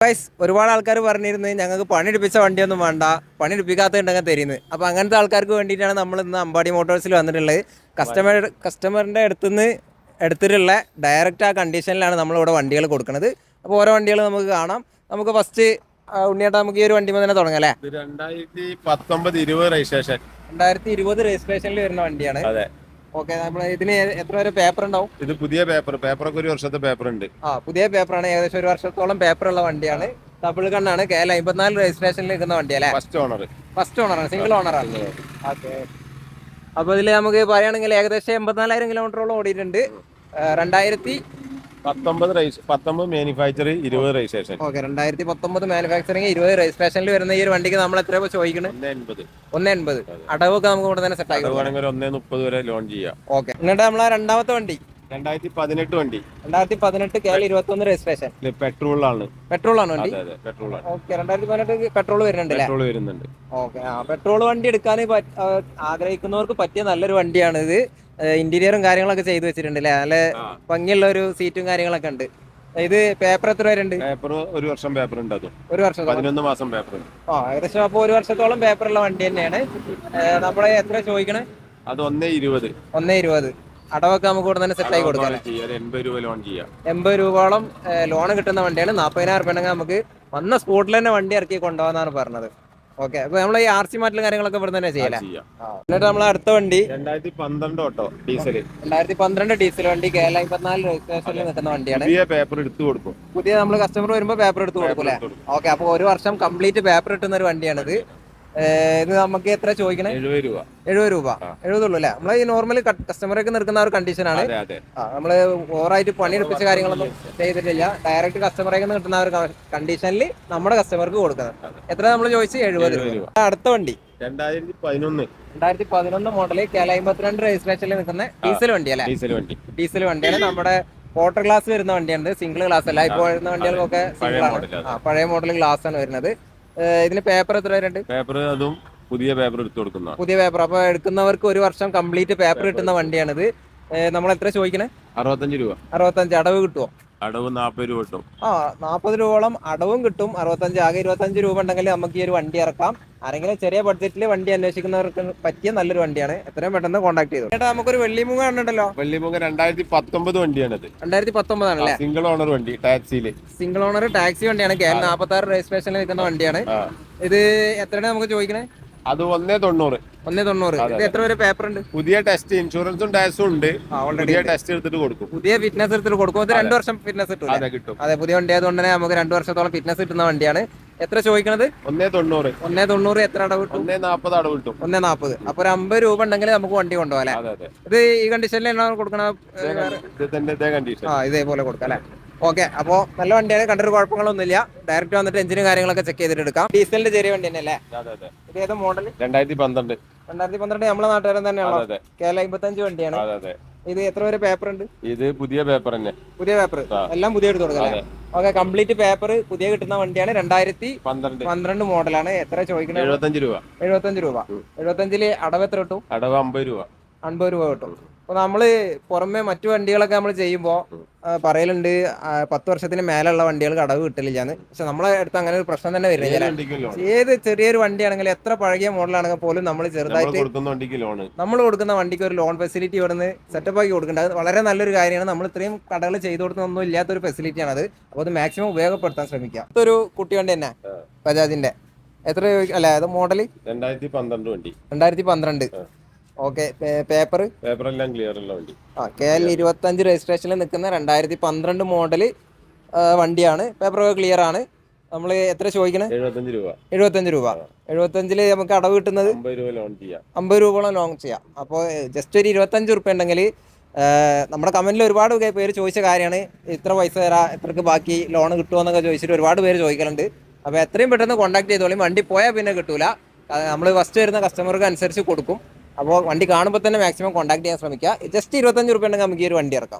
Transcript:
Guys ഒരുപാട് ആൾക്കാർ പറഞ്ഞിരുന്നു ഞങ്ങൾക്ക് പണിയെടുപ്പിച്ച വണ്ടിയൊന്നും വേണ്ട. പണിയെടുപ്പിക്കാത്തതുണ്ടെങ്കിൽ തരുന്നത് അപ്പോൾ അങ്ങനത്തെ ആൾക്കാർക്ക് വേണ്ടിയിട്ടാണ് നമ്മൾ ഇന്ന് അമ്പാടി മോട്ടോഴ്സിൽ വന്നിട്ടുള്ളത്. കസ്റ്റമർ കസ്റ്റമറിന്റെ അടുത്തുനിന്ന് എടുത്തിട്ടുള്ള ഡയറക്റ്റ് ആ കണ്ടീഷനിലാണ് നമ്മളിവിടെ വണ്ടികൾ കൊടുക്കുന്നത് അപ്പോൾ ഓരോ വണ്ടികൾ നമുക്ക് കാണാം. നമുക്ക് ഫസ്റ്റ് ഉണ്ണിയേട്ടാ നമുക്ക് ഈ ഒരു വണ്ടി തന്നെ തുടങ്ങാം അല്ലേ? രണ്ടായിരത്തി പത്തൊമ്പത് ഇരുപത് രജിസ്ട്രേഷൻ രണ്ടായിരത്തി ഇരുപത് രജിസ്ട്രേഷനിൽ വരുന്ന വണ്ടിയാണ്. അതെ. ഓക്കെ നമ്മൾ ഇതിന് എത്ര വരെ പേപ്പർ ഉണ്ടാവും? ഇത് പുതിയ പേപ്പർ പേപ്പറൊക്കെ ഒരു വർഷത്തെ പേപ്പർ ഉണ്ട്. ആ പുതിയ പേപ്പറാണ് ഏകദേശം ഒരു വർഷത്തോളം പേപ്പർ ഉള്ള വണ്ടിയാണ്. ഡബിൾ കണ്ണാണ് കെ എൽ അമ്പത്തിനാല് രജിസ്ട്രേഷനിൽ നിൽക്കുന്ന വണ്ടി അല്ലേ ഫസ്റ്റ് ഓണർ ഫസ്റ്റ് ഓണറാണ് സിംഗിൾ ഓണറാണ് ഓക്കെ അപ്പോൾ ഇതിൽ നമുക്ക് പറയുകയാണെങ്കിൽ ഏകദേശം എൺപത്തിനാലായിരം കിലോമീറ്ററോളം ഓടിയിട്ടുണ്ട്. രണ്ടായിരത്തി പത്തൊമ്പത് രജിസ് പത്തൊമ്പത് മാനുഫാക്ചറിംഗ് ഇരുപത് രജിസ്ട്രേഷൻ ഓക്കെ രണ്ടായിരത്തി പത്തൊമ്പത് മാനുഫാക്ചറിംഗ് ഇരുപത് രജിസ്ട്രേഷനിൽ വരുന്ന ഈ ഒരു വണ്ടിക്ക് നമ്മൾ എത്ര ചോദിക്കുന്നത് ഒന്ന് എൺപത്. ഒന്ന് എൺപത് അടവൊക്കെ നമുക്ക് ഇവിടെ തന്നെ സെറ്റ് ആക്കി ഒന്നേ മുപ്പത് വരെ ലോൺ ചെയ്യാം. ഓക്കെ. എന്നിട്ട് നമ്മളെ രണ്ടാമത്തെ വണ്ടി? രണ്ടായിരത്തി പതിനെട്ട് വണ്ടി. രണ്ടായിരത്തി പതിനെട്ട് കേരള ഇരുപത്തി ഒന്ന് രജിസ്ട്രേഷൻ പെട്രോൾ ആണ് പെട്രോൾ ആണ് വണ്ടി? അതെ പെട്രോളാണ്. ഓക്കെ രണ്ടായിരത്തി പതിനെട്ട് പെട്രോൾ വരുന്നുണ്ട് പെട്രോൾ വരുന്നുണ്ട്. ഓക്കെ ആ പെട്രോൾ വണ്ടി എടുക്കാൻ ആഗ്രഹിക്കുന്നവർക്ക് പറ്റിയ നല്ലൊരു വണ്ടിയാണ് ഇത് ഇന്റീരിയറും കാര്യങ്ങളൊക്കെ ചെയ്തു വെച്ചിട്ടുണ്ട് അല്ലേ നല്ല. ഭംഗിയുള്ള ഒരു സീറ്റും കാര്യങ്ങളൊക്കെ ഉണ്ട്. ഇത് പേപ്പർ എത്ര വരെ ഉണ്ട് പേപ്പർ ഒരു വർഷം പേപ്പർ ഉണ്ട് അത്. ഒരു വർഷം പതിനൊന്ന് മാസം പേപ്പർ ആ ഏകദേശം അപ്പോൾ ഒരു വർഷത്തോളം പേപ്പർ ഉള്ള വണ്ടി തന്നെയാണ്. നമ്മളെ എത്ര ചോദിക്കണേ? അത് ഒന്നേ ഇരുപത്. ഒന്നേ ഇരുപത്. അടവൊക്കെ നമുക്ക് ഇവിടെ തന്നെ സെറ്റ് ആയി കൊടുക്കാം എൺപത് രൂപ ലോൺ ചെയ്യാം. എൺപത് രൂപയോളം ലോൺ കിട്ടുന്ന വണ്ടിയാണ്. നാൽപ്പതിനായിരം രൂപ നമുക്ക് വന്ന സ്പോട്ടിൽ തന്നെ വണ്ടി ഇറക്കി കൊണ്ടുപോകാന്നാണ് പറഞ്ഞത്. ഓക്കെ. അപ്പൊ നമ്മൾ ഈ ആർ സി മാറ്റലും കാര്യങ്ങളൊക്കെ ഇവിടെ തന്നെ ചെയ്യല്ലേ? ചെയ്യാം. എന്നിട്ട് നമ്മൾ അടുത്ത വണ്ടി? രണ്ടായിരത്തി പന്ത്രണ്ട് ഓട്ടോ ഡീസൽ രണ്ടായിരത്തി പന്ത്രണ്ട് ഡീസൽ വണ്ടി കെ എൽ അമ്പത്തിനാല് രജിസ്ട്രേഷനിൽ നിൽക്കുന്ന വണ്ടിയാണ്. പുതിയ പേപ്പർ എടുത്തു കൊടുക്കും. പുതിയ നമ്മൾ കസ്റ്റമർ വരുമ്പോൾ പേപ്പർ എടുത്ത് കൊടുക്കും അല്ലേ? ഓക്കെ. അപ്പൊ ഒരു വർഷം കംപ്ലീറ്റ് പേപ്പർ കിട്ടുന്ന ഒരു വണ്ടിയാണിത്. ഇത് നമുക്ക് എത്ര ചോദിക്കണേ? എഴുപത് രൂപ. എഴുപത് രൂപ. എഴുപതുള്ളൂ അല്ലേ? നമ്മൾ ഈ നോർമലി കസ്റ്റമറൊക്കെ നിൽക്കുന്ന ഒരു കണ്ടീഷനാണ് നമ്മൾ ഓവറായിട്ട് പണിയെടുപ്പിച്ച കാര്യങ്ങളൊന്നും ചെയ്തിട്ടില്ല. ഡയറക്റ്റ് കസ്റ്റമറേക്ക് കിട്ടുന്ന ഒരു കണ്ടീഷനിൽ നമ്മുടെ കസ്റ്റമർക്ക് കൊടുക്കുന്നത്. എത്ര നമ്മൾ ചോദിച്ചു? എഴുപത് രൂപ. അടുത്ത വണ്ടി. രണ്ടായിരത്തി പതിനൊന്ന് രണ്ടായിരത്തി പതിനൊന്ന് മോഡൽ കേല അമ്പത്തിരണ്ട് രജിസ്ട്രേഷനിൽ നിൽക്കുന്ന ഡീസൽ വണ്ടി അല്ലേ? ഡീസൽ വണ്ടി. ഡീസൽ വണ്ടിയാണ്. നമ്മുടെ ക്വാർട്ടർ ഗ്ലാസ് വരുന്ന വണ്ടിയാണ്. സിംഗിൾ ഗ്ലാസ് അല്ല. ഇപ്പോൾ വരുന്ന വണ്ടികൾക്കൊക്കെ പഴയ സിംഗിൾ ആണ്. പഴയ മോഡൽ ഗ്ലാസ് ആണ് വരുന്നത്. ഇതിന് പേപ്പർ എത്ര വരുന്നുണ്ട് പേപ്പർ അതും പുതിയ പേപ്പർ എടുത്തു കൊടുക്കുന്നതാണ്. പുതിയ പേപ്പർ അപ്പൊ എടുക്കുന്നവർക്ക് ഒരു വർഷം കംപ്ലീറ്റ് പേപ്പർ കിട്ടുന്ന വണ്ടിയാണിത്. നമ്മൾ എത്ര ചോദിക്കണേ? അറുപത്തഞ്ച് രൂപ. അറുപത്തഞ്ച്. അടവ് കിട്ടുമോ അടവ് നാൽപ്പത് രൂപ കിട്ടും. ആ നാൽപ്പത് രൂപയോളം അടവും കിട്ടും. അറുപത്തഞ്ച് ആകെ ഇരുപത്തഞ്ച് രൂപ ഉണ്ടെങ്കിൽ നമുക്ക് ഈ ഒരു വണ്ടി ഇറക്കാം. ആരെങ്കിലും ചെറിയ ബഡ്ജറ്റിൽ വണ്ടി അന്വേഷിക്കുന്നവർക്ക് പറ്റിയ നല്ലൊരു വണ്ടിയാണ്. എത്രയും പെട്ടെന്ന് കോൺടാക്ട് ചെയ്തു. ചേട്ടാ നമുക്കൊരു വെള്ളിമുഖ ഉണ്ടല്ലോ വെള്ളിമുഖ രണ്ടായിരത്തി പത്തൊമ്പത് വണ്ടിയാണത്. രണ്ടായിരത്തി പത്തൊമ്പതാണല്ലേ? സിംഗിൾ ഓണർ വണ്ടി ടാക്സിയിൽ സിംഗിൾ ഓണർ ടാക്സി വണ്ടിയാണ്. കെ എൽ നാൽപ്പത്തി ആറ് രജിസ്ട്രേഷനിൽ നിൽക്കുന്ന വണ്ടിയാണ്. ഇത് എത്രയാണ് നമുക്ക് ചോദിക്കണേ? അത് ഒന്നേ തൊണ്ണൂറ്. ഒന്നേ തൊണ്ണൂറ്. എത്ര വരെ പേപ്പർ ഉണ്ട്? പുതിയ ടെസ്റ്റ് ഇൻഷുറൻസും ടാക്സും ഉണ്ട്. പുതിയ ടെസ്റ്റ് എടുത്തിട്ട് കൊടുക്കും. പുതിയ ഫിറ്റ്നസ് എടുത്തിട്ട് കൊടുക്കും. ഇത് രണ്ട് വർഷം ഫിറ്റ്നസ് കിട്ടും അതെ അതെ പുതിയ വണ്ടി ആയതുകൊണ്ട് തന്നെ നമുക്ക് രണ്ട് വർഷത്തോളം ഫിറ്റ്നസ് കിട്ടുന്ന വണ്ടിയാണ്. എത്ര ചോദിക്കണത്? ഒന്നേ തൊണ്ണൂറ്. ഒന്നേ തൊണ്ണൂറ് എത്ര അടവ് കിട്ടും? ഒന്നേ നാൽപ്പത് അടവ് കിട്ടും. ഒന്നേ നാൽപ്പത് അപ്പൊ ഒരു അമ്പത് രൂപ ഉണ്ടെങ്കിൽ നമുക്ക് വണ്ടി കൊണ്ടുപോകാം അല്ലേ? അതെ അതെ. ഇത് ഈ കണ്ടീഷനിൽ കൊടുക്കണ ആ ഇതേപോലെ കൊടുക്കാം അല്ലേ? ഓക്കെ അപ്പോ നല്ല വണ്ടിയാണ് കണ്ടൊരു കുഴപ്പങ്ങളൊന്നുമില്ല. ഡയറക്റ്റ് വന്നിട്ട് എഞ്ചിനും കാര്യങ്ങളൊക്കെ ചെക്ക് ചെയ്തിട്ട് എടുക്കാം. ഡീസലിന്റെ ചെറിയ വണ്ടി തന്നെ അല്ലേ ഇത് ഏത് മോഡൽ രണ്ടായിരത്തി പന്ത്രണ്ട് രണ്ടായിരത്തി പന്ത്രണ്ട് നമ്മളെ നാട്ടുകാരൻ തന്നെയാണോ? കേരള അമ്പത്തഞ്ച് വണ്ടിയാണ്. ഇത് എത്ര വരെ പേപ്പർ ഉണ്ട്? ഇത് പുതിയ പേപ്പർ തന്നെ. പുതിയ പേപ്പർ എല്ലാം പുതിയ എടുത്ത് കൊടുക്കാം ഓക്കെ കംപ്ലീറ്റ് പേപ്പർ പുതിയ കിട്ടുന്ന വണ്ടിയാണ്. രണ്ടായിരത്തി പന്ത്രണ്ട്. പന്ത്രണ്ട് മോഡലാണ് എത്ര ചോദിക്കുന്നത് എഴുപത്തഞ്ച് രൂപ. എഴുപത്തഞ്ച് രൂപ. എഴുപത്തഞ്ചിൽ അടവ് എത്ര കിട്ടും? അടവ് അമ്പത് രൂപ. അൻപത് രൂപ കിട്ടും. അപ്പൊ നമ്മൾ പുറമെ മറ്റു വണ്ടികളൊക്കെ നമ്മൾ ചെയ്യുമ്പോൾ പറയലുണ്ട് പത്ത് വർഷത്തിന് മേലുള്ള വണ്ടികൾക്ക് അടവ് കിട്ടലില്ലാന്ന്. പക്ഷെ നമ്മളെ അടുത്ത് അങ്ങനെ ഒരു പ്രശ്നം തന്നെ വരുന്നില്ല. ഏത് ചെറിയൊരു വണ്ടിയാണെങ്കിലും എത്ര പഴകിയ മോഡലാണെങ്കിൽ പോലും നമ്മൾ നമ്മൾ ചെറുതായിട്ട് നമ്മൾ കൊടുക്കുന്ന വണ്ടിക്ക് ഒരു ലോൺ ഫെസിലിറ്റി ഇവിടുന്ന് സെറ്റപ്പ് ആക്കി കൊടുക്കേണ്ടത് അത് വളരെ നല്ലൊരു കാര്യമാണ്. നമ്മൾ ഇത്രയും കടകൾ ചെയ്തു കൊടുക്കുന്നൊന്നും ഇല്ലാത്തൊരു ഫെസിലിറ്റിയാണ് അത് അപ്പോൾ അത് മാക്സിമം ഉപയോഗപ്പെടുത്താൻ ശ്രമിക്കുക ഇതൊരു കുട്ടി വണ്ടി തന്നെ. ബജാജിന്റെ. എത്ര അല്ല അത് മോഡൽ രണ്ടായിരത്തി പന്ത്രണ്ട് വണ്ടി. രണ്ടായിരത്തി പന്ത്രണ്ട്. ഓക്കെ പേപ്പർ പേപ്പർ എല്ലാം ക്ലിയർ ഉള്ള വണ്ടി. ആ കെ എൽ ഇരുപത്തഞ്ച് രജിസ്ട്രേഷനിൽ നിൽക്കുന്ന രണ്ടായിരത്തി പന്ത്രണ്ട് മോഡൽ വണ്ടിയാണ്. പേപ്പറൊക്കെ ക്ലിയർ ആണ്. നമ്മൾ എത്ര ചോദിക്കണേ? എഴുപത്തഞ്ച് രൂപ. എഴുപത്തഞ്ച് രൂപ. എഴുപത്തഞ്ചിൽ നമുക്ക് അടവ് കിട്ടുന്നത്? അമ്പത് രൂപയോളം ലോങ് ചെയ്യാം. അപ്പോൾ ജസ്റ്റ് ഒരു ഇരുപത്തഞ്ച് റുപ്യ ഉണ്ടെങ്കിൽ നമ്മുടെ കമന്റിൽ ഒരുപാട് പേര് ചോദിച്ച കാര്യമാണ്. ഇത്ര പൈസ തരാ എത്രക്ക് ബാക്കി ലോൺ കിട്ടുമോ എന്നൊക്കെ ചോദിച്ചിട്ട് ഒരുപാട് പേര് ചോദിക്കലുണ്ട്. അപ്പോൾ എത്രയും പെട്ടെന്ന് കോൺടാക്ട് ചെയ്തോളി. വണ്ടി പോയാൽ പിന്നെ കിട്ടൂല. നമ്മൾ ഫസ്റ്റ് വരുന്ന കസ്റ്റമർക്ക് അനുസരിച്ച് കൊടുക്കും. അപ്പോൾ വണ്ടി കാണുമ്പോൾ തന്നെ മാക്സിമം കോൺടാക്ട് ചെയ്യാൻ ശ്രമിക്കുക. ജസ്റ്റ് ഇരുപത്തഞ്ച് റുപ്യ ഉണ്ടെങ്കിൽ നമുക്ക് ഈ ഒരു വണ്ടി ഇറക്കാം.